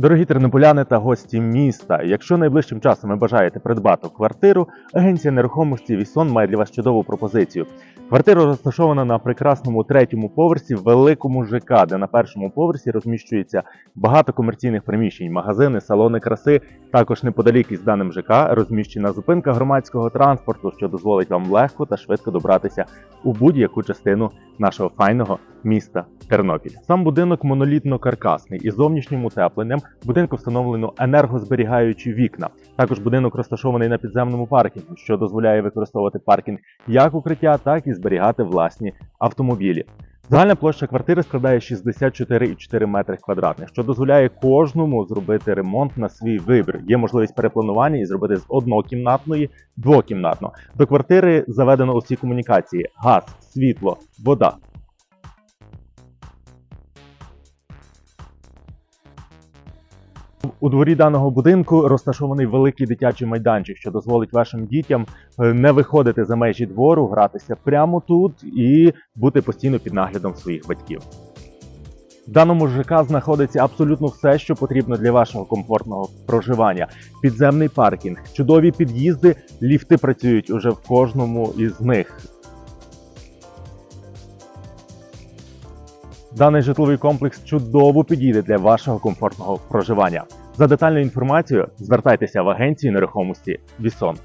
Дорогі тернополяни та гості міста, якщо найближчим часом ви бажаєте придбати квартиру, агенція нерухомості Вісон має для вас чудову пропозицію. Квартира розташована на прекрасному третьому поверсі великому ЖК, де на першому поверсі розміщується багато комерційних приміщень, магазини, салони краси. Також неподалік із даним ЖК розміщена зупинка громадського транспорту, що дозволить вам легко та швидко добратися у будь-яку частину нашого файного міста Тернопіль. Сам будинок монолітно-каркасний із зовнішнім утепленням. Будинку встановлено енергозберігаючі вікна. Також будинок розташований на підземному паркінгу, що дозволяє використовувати паркінг як укриття, так і зберігати власні автомобілі. Загальна площа квартири складає 64,4 метри квадратних, що дозволяє кожному зробити ремонт на свій вибір. Є можливість перепланування і зробити з однокімнатної двокімнатно. До квартири заведено усі комунікації: газ, світло, вода. У дворі даного будинку розташований великий дитячий майданчик, що дозволить вашим дітям е, не виходити за межі двору, гратися прямо тут і бути постійно під наглядом своїх батьків. В даному ЖК знаходиться абсолютно все, що потрібно для вашого комфортного проживання: підземний паркінг, чудові під'їзди, ліфти працюють уже в кожному із них. Даний житловий комплекс чудово підійде для вашого комфортного проживання. За детальною інформацією звертайтеся в агенцію нерухомості Вісон.